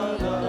love.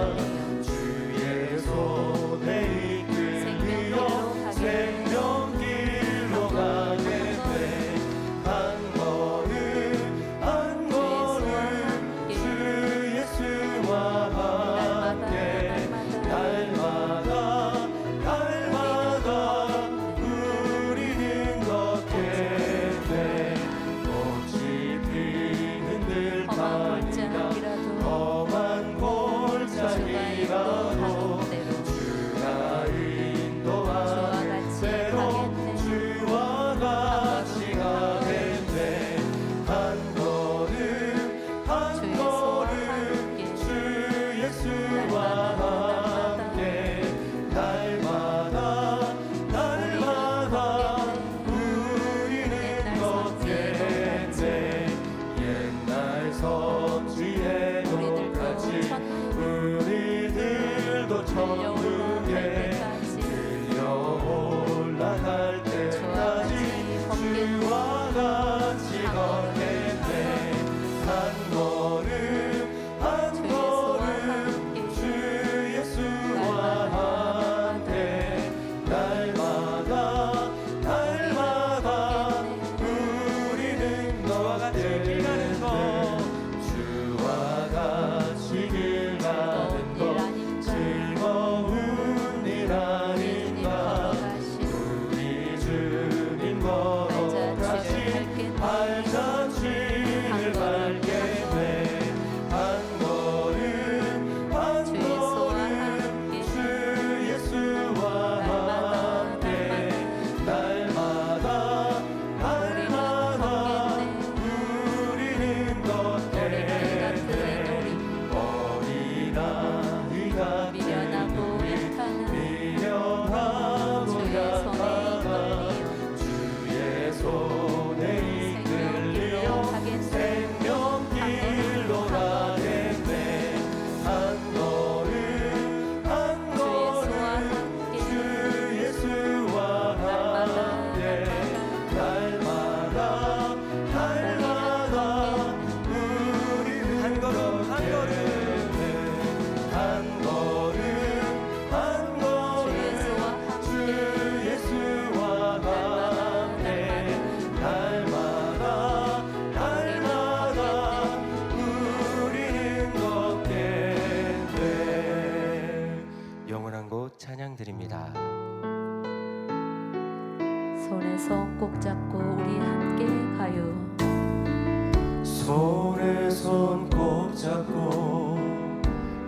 손에 손 꼭 잡고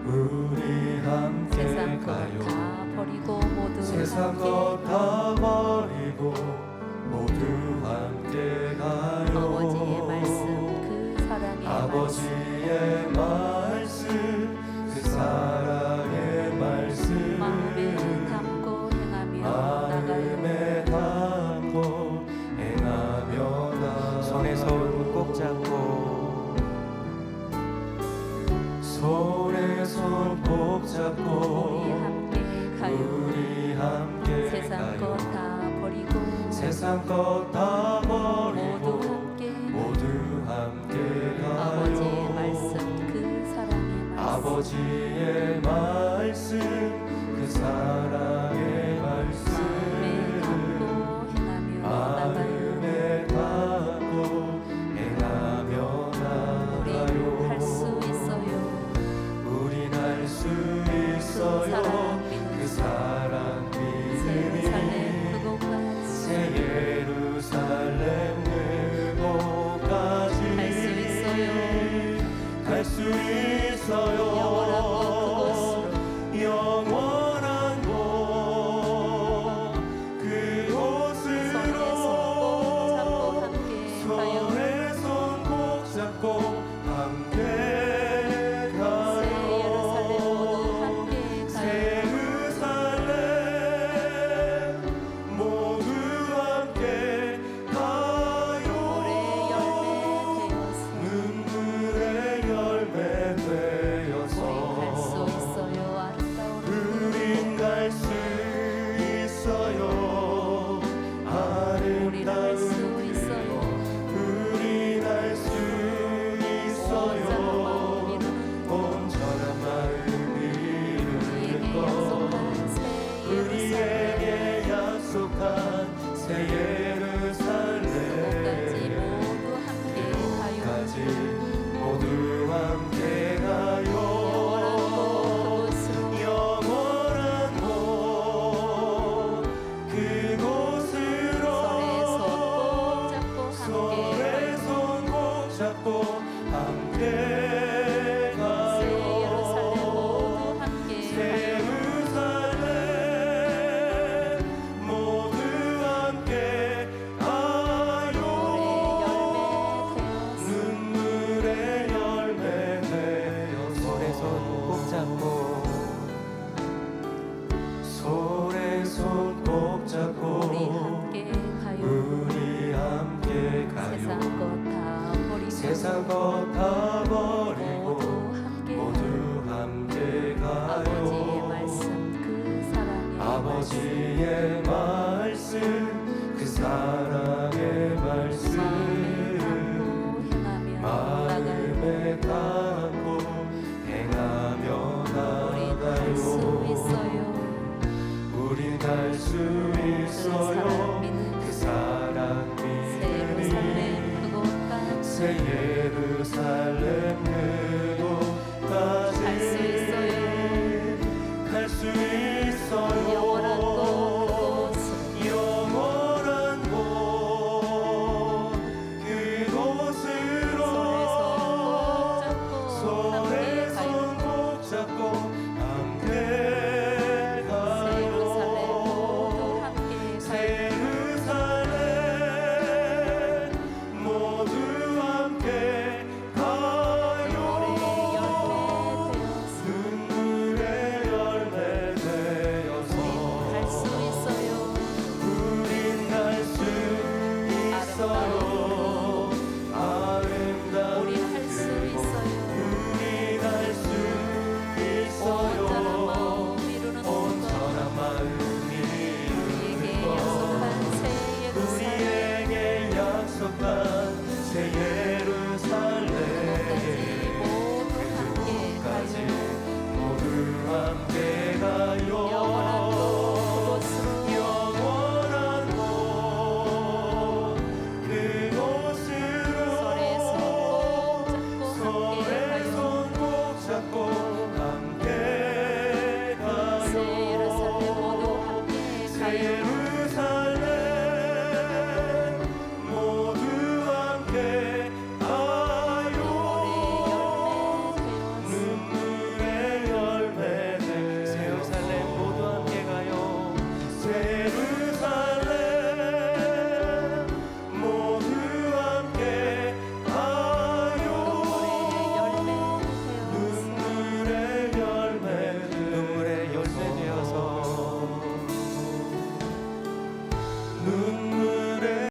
우리 함께 세상 가요. 다 버리고 모두 세상 것다 버리고 모두 함께 가요. 아버지의 말씀 그 사랑의 아버지의 말씀 그 사랑의 말씀. 마음에 담고 행하며 마음에 담고 행하며 손에 손 꼭 잡고 모두 함께 아버지의 말씀 그 사랑의 말씀. 아버지. 있어요. 갈 수 있어요. 아버지의 말씀 그 사랑의 말씀. 마음에 담고 행하며 나가요. 우린 갈수 있어요